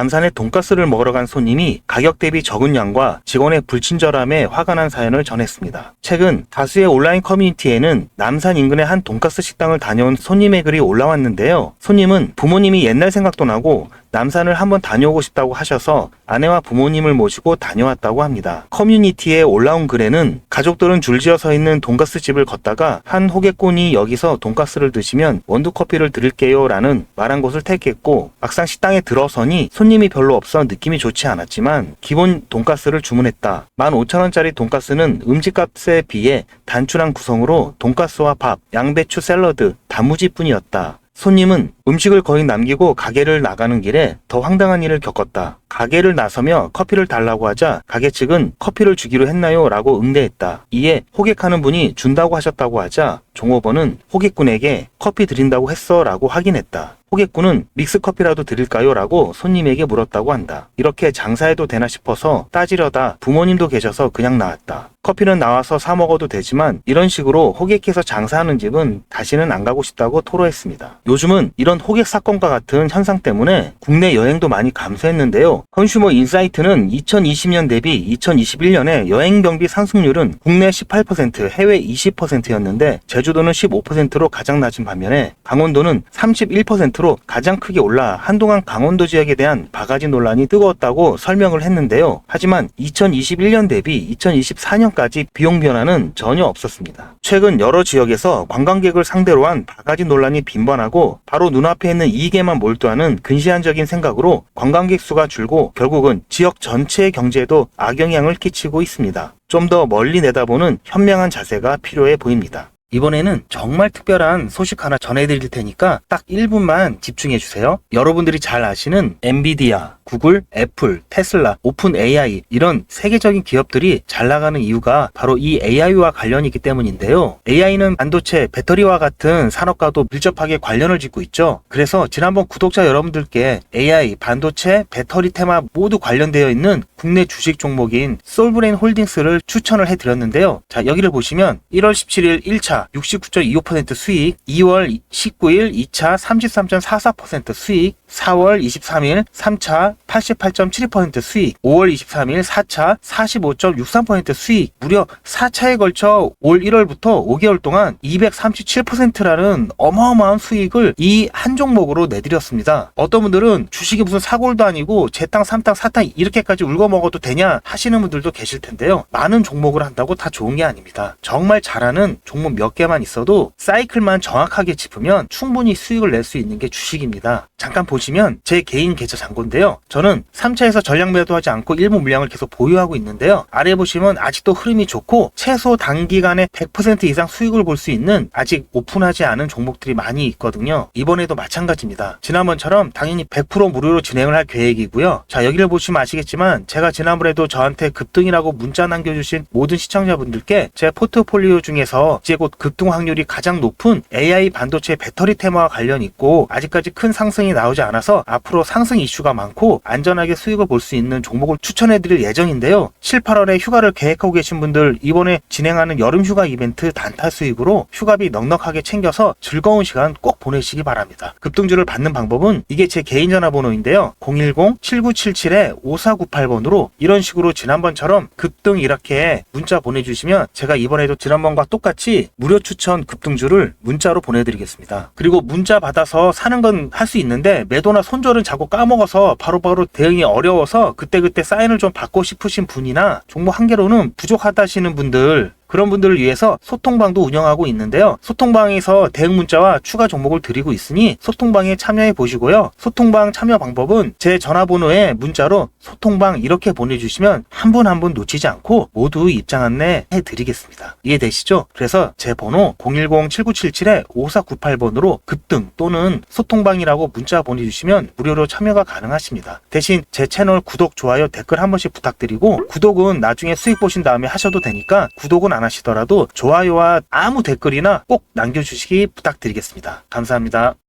남산에 돈가스를 먹으러 간 손님이 가격 대비 적은 양과 직원의 불친절함에 화가 난 사연을 전했습니다. 최근 다수의 온라인 커뮤니티에는 남산 인근의 한 돈가스 식당을 다녀온 손님의 글이 올라왔는데요. 손님은 부모님이 옛날 생각도 나고 남산을 한번 다녀오고 싶다고 하셔서 아내와 부모님을 모시고 다녀왔다고 합니다. 커뮤니티에 올라온 글에는 가족들은 줄지어 서 있는 돈가스 집을 걷다가 한 호객꾼이 여기서 돈가스를 드시면 원두 커피를 드릴게요 라는 말한 곳을 택했고 막상 식당에 들어서니 손님 이 별로 없어 느낌이 좋지 않았지만 기본 돈가스를 주문했다. 15,000원짜리 돈가스는 음식값에 비해 단순한 구성으로 돈가스와 밥, 양배추 샐러드, 단무지뿐이었다. 손님은 음식을 거의 남기고 가게를 나가는 길에 더 황당한 일을 겪었다. 가게를 나서며 커피를 달라고 하자 가게 측은 커피를 주기로 했나요? 라고 응대했다. 이에 호객하는 분이 준다고 하셨다고 하자 종업원은 호객꾼에게 커피 드린다고 했어? 라고 확인했다. 호객꾼은 믹스 커피라도 드릴까요? 라고 손님에게 물었다고 한다. 이렇게 장사해도 되나 싶어서 따지려다 부모님도 계셔서 그냥 나왔다. 커피는 나와서 사 먹어도 되지만 이런 식으로 호객해서 장사하는 집은 다시는 안 가고 싶다고 토로했습니다. 요즘은 이런 호객 사건과 같은 현상 때문에 국내 여행도 많이 감소했는데요. 컨슈머 인사이트는 2020년 대비 2021년에 여행 경비 상승률은 국내 18%, 해외 20%였는데 제주도는 15%로 가장 낮은 반면에 강원도는 31%로 가장 크게 올라 한동안 강원도 지역에 대한 바가지 논란이 뜨거웠다고 설명을 했는데요. 하지만 2021년 대비 2024년까지 비용 변화는 전혀 없었습니다. 최근 여러 지역에서 관광객을 상대로 한 바가지 논란이 빈번하고 바로 눈앞에 있는 이익에만 몰두하는 근시안적인 생각으로 관광객 수가 줄고 결국은 지역 전체의 경제에도 악영향을 끼치고 있습니다. 좀 더 멀리 내다보는 현명한 자세가 필요해 보입니다. 이번에는 정말 특별한 소식 하나 전해드릴 테니까 딱 1분만 집중해 주세요. 여러분들이 잘 아시는 엔비디아, 구글, 애플, 테슬라, 오픈 AI 이런 세계적인 기업들이 잘 나가는 이유가 바로 이 AI와 관련이 있기 때문인데요. AI는 반도체, 배터리와 같은 산업과도 밀접하게 관련을 짓고 있죠. 그래서 지난번 구독자 여러분들께 AI, 반도체, 배터리 테마 모두 관련되어 있는 국내 주식 종목인 솔브레인 홀딩스를 추천을 해드렸는데요. 자, 여기를 보시면 1월 17일 1차 69.25% 수익, 2월 19일 2차 33.44% 수익, 4월 23일 3차 88.72% 수익, 5월 23일 4차 45.63% 수익, 무려 4차에 걸쳐 올 1월부터 5개월 동안 237%라는 어마어마한 수익을 이 한 종목으로 내드렸습니다. 어떤 분들은 주식이 무슨 사골도 아니고 재탕, 삼탕, 사탕 이렇게까지 울고 먹어도 되냐 하시는 분들도 계실 텐데요. 많은 종목을 한다고 다 좋은 게 아닙니다. 정말 잘하는 종목 몇 개만 있어도 사이클만 정확하게 짚으면 충분히 수익을 낼 수 있는 게 주식입니다. 잠깐 보시면 제 개인 계좌 잔고인데요. 저는 3차에서 전량 매도하지 않고 일부 물량을 계속 보유하고 있는데요. 아래 보시면 아직도 흐름이 좋고 최소 단기간에 100% 이상 수익을 볼 수 있는 아직 오픈하지 않은 종목들이 많이 있거든요. 이번에도 마찬가지입니다. 지난번처럼 당연히 100% 무료로 진행을 할 계획이고요. 자 여기를 보시면 아시겠지만 제가 지난번에도 저한테 급등이라고 문자 남겨주신 모든 시청자분들께 제 포트폴리오 중에서 이제 곧 급등 확률이 가장 높은 AI 반도체 배터리 테마와 관련 있고 아직까지 큰 상승이 나오지 않아서 앞으로 상승 이슈가 많고 안전하게 수익을 볼 수 있는 종목을 추천해드릴 예정인데요. 7, 8월에 휴가를 계획하고 계신 분들 이번에 진행하는 여름 휴가 이벤트 단타 수익으로 휴가비 넉넉하게 챙겨서 즐거운 시간 꼭 보내시기 바랍니다. 급등주를 받는 방법은 이게 제 개인 전화번호인데요. 010-7977-5498번으로 이런 식으로 지난번처럼 급등 이렇게 문자 보내주시면 제가 이번에도 지난번과 똑같이 무료 추천 급등주를 문자로 보내드리겠습니다. 그리고 문자 받아서 사는 건 할 수 있는데 매도나 손절은 자꾸 까먹어서 바로바로 대응이 어려워서 그때그때 사인을 좀 받고 싶으신 분이나 종목 한 개로는 부족하다시는 분들 그런 분들을 위해서 소통방도 운영하고 있는데요. 소통방에서 대응 문자와 추가 종목을 드리고 있으니 소통방에 참여해 보시고요. 소통방 참여 방법은 제 전화번호에 문자로 소통방 이렇게 보내주시면 한분 한 분 놓치지 않고 모두 입장 안내 해드리겠습니다. 이해되시죠? 그래서 제 번호 010-7977-5498번으로 급등 또는 소통방이라고 문자 보내주시면 무료로 참여가 가능하십니다. 대신 제 채널 구독, 좋아요, 댓글 한 번씩 부탁드리고 구독은 나중에 수익 보신 다음에 하셔도 되니까 구독은 안 하시더라도 좋아요와 아무 댓글이나 꼭 남겨주시기 부탁드리겠습니다. 감사합니다.